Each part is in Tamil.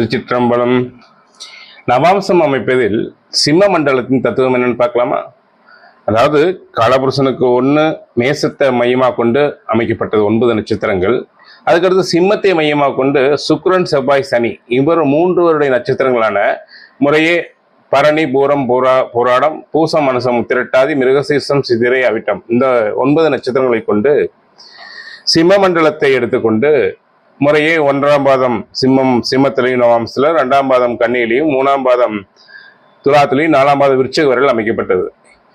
திருச்சிற்றம்பலம். நவாம்சம் அமைப்பதில் சிம்ம மண்டலத்தின் தத்துவம் என்னன்னு பார்க்கலாமா? அதாவது காலபுருஷனுக்கு ஒன்று மேசத்தை மையமாக கொண்டு அமைக்கப்பட்டது ஒன்பது நட்சத்திரங்கள். அதுக்கடுத்து சிம்மத்தை மையமாக கொண்டு சுக்ரன் செவ்வாய் சனி இவர் மூன்றுவருடைய நட்சத்திரங்களான முறையே பரணி பூரம் போரா போராடம் பூசம் மனசம் திரட்டாதி மிருகசீசம் சிதிரை அவிட்டம் இந்த ஒன்பது நட்சத்திரங்களை கொண்டு சிம்ம மண்டலத்தை எடுத்துக்கொண்டு முறையே ஒன்றாம் பாதம் சிம்மம் சிம்மத்திலையும் நவாம்சத்தில் ரெண்டாம் பாதம் கன்னியிலையும் மூணாம் பாதம் துலாத்திலையும் நாலாம் பாதம் விருச்சிக வரையில் அமைக்கப்பட்டது.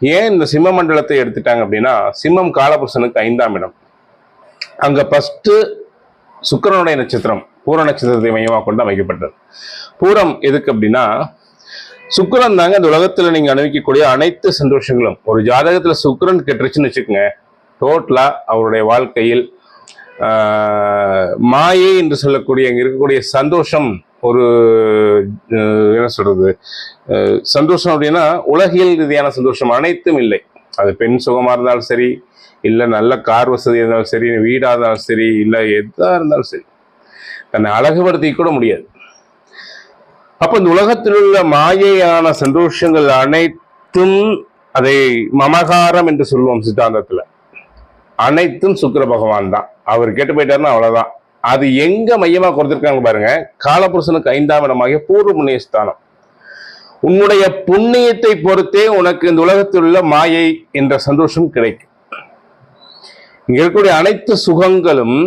ஏன் இந்த சிம்ம மண்டலத்தை எடுத்துட்டாங்க அப்படின்னா சிம்மம் காலபுருஷனுக்கு ஐந்தாம் இடம். அங்கே ஃபஸ்ட்டு சுக்கரனுடைய நட்சத்திரம் பூர நட்சத்திரத்தை மையமாக கொண்டு அமைக்கப்பட்டது. பூரம் எதுக்கு அப்படின்னா சுக்கரன் தாங்க இந்த உலகத்தில் நீங்கள் அனுபவிக்கக்கூடிய அனைத்து சந்தோஷங்களும். ஒரு ஜாதகத்தில் சுக்கரன் கெட்டுருச்சுன்னு வச்சுக்கோங்க டோட்டலா அவருடைய வாழ்க்கையில் மாயை என்று சொல்லக்கூடிய அங்கே இருக்கக்கூடிய சந்தோஷம் ஒரு என்ன சொல்றது? சந்தோஷம் அப்படின்னா உலகியல் ரீதியான சந்தோஷம் அனைத்தும் இல்லை. அது பெண் சுகமாக இருந்தாலும் சரி இல்லை நல்ல கார் வசதி இருந்தாலும் சரி வீடாக இருந்தாலும் சரி இல்லை எதாக இருந்தாலும் சரி. தன்னை அழகுபடுத்தி கூட முடியாது. அப்போ இந்த உலகத்தில் உள்ள மாயையான சந்தோஷங்கள் அனைத்தும் அதை மமகாரம் என்று சொல்லுவோம் சித்தாந்தத்தில். அனைத்தும் சுக்கர பகவான் தான். அவர் கேட்டு போயிட்டாருன்னா அவ்வளவுதான். அது எங்க மையமா கொடுத்திருக்காங்க பாருங்க. காலபுருஷனுக்கு ஐந்தாம் இடமாகிய பூர்வ புண்ணிய ஸ்தானம் உன்னுடைய புண்ணியத்தை பொறுத்தே உனக்கு இந்த உலகத்தில் உள்ள மாயை என்ற சந்தோஷம் கிடைக்கும். இங்க இருக்கக்கூடிய அனைத்து சுகங்களும்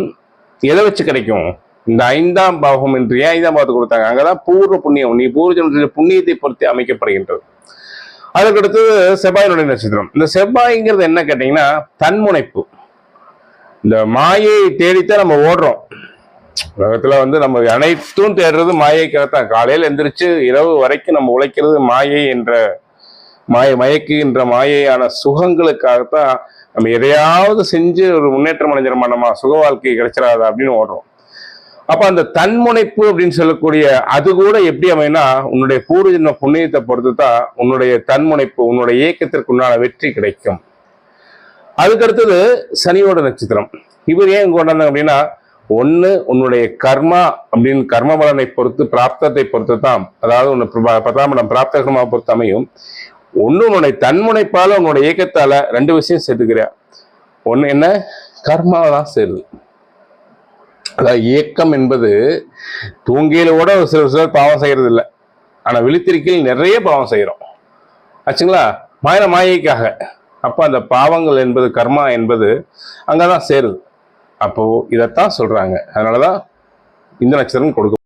எதை வச்சு கிடைக்கும்? இந்த ஐந்தாம் பாவம் என்று ஏன் ஐந்தாம் பாவத்தை கொடுத்தாங்க? அங்கதான் பூர்வ புண்ணியம். நீ பூர்வஜனுடைய புண்ணியத்தை பொறுத்தே அமைக்கப்படுகின்றது. அதுக்கடுத்தது செவ்வாயினுடைய நட்சத்திரம். இந்த செவ்வாய்ங்கிறது என்ன கேட்டீங்கன்னா தன்முனைப்பு. இந்த மாயை தேடித்தான் நம்ம ஓடுறோம். உலகத்துல வந்து நம்ம அனைத்தும் தேடுறது மாயைக்காகத்தான். காலையில எந்திரிச்சு இரவு வரைக்கும் நம்ம உழைக்கிறது மாயை என்ற மாய மயக்குகின்ற மாயையான சுகங்களுக்காகத்தான் நம்ம எதையாவது செஞ்சு ஒரு முன்னேற்றம் அடைஞ்சிட மாட்டோமா சுக வாழ்க்கை கிடைச்சிடாதா அப்படின்னு ஓடுறோம். அப்ப அந்த தன்முனைப்பு அப்படின்னு சொல்லக்கூடிய அது கூட எப்படி அமைனா உன்னுடைய பூர்வ ஜென்ம புண்ணியத்தை பொறுத்து தான் உன்னுடைய தன்முனைப்பு உன்னுடைய இயக்கத்திற்கு உண்டான வெற்றி கிடைக்கும். அதுக்கு அடுத்தது சனியோட நட்சத்திரம். இவர் ஏன் கொண்டாந்தாங்க அப்படின்னா ஒன்று உன்னுடைய கர்மா அப்படின்னு கர்ம பலனை பொறுத்து பிராப்தத்தை பொறுத்து தான் அதாவது உன்னை பிரபா- பத்தாம் இடம் பிராப்த கர்மா பொறுத்து அமையும். ஒன்று உன்னுடைய தன்முனைப்பால் உன்னுடைய இயக்கத்தால் ரெண்டு விஷயம் சேர்த்துக்கிறியா? ஒன்று என்ன? கர்மாவை தான் சேருது. அதாவது இயக்கம் என்பது தூங்கியில கூட ஒரு சில சிலர் பாவம் செய்கிறது இல்லை ஆனால் விழித்திருக்கையில் நிறைய பாவம் செய்கிறோம் ஆச்சுங்களா? மாய மாயைக்காக. அப்போ அந்த பாவங்கள் என்பது கர்மா என்பது அங்கதான் சேருது. அப்போ இதைத்தான் சொல்றாங்க. அதனாலதான் இந்த நட்சத்திரம் கொடுக்கும்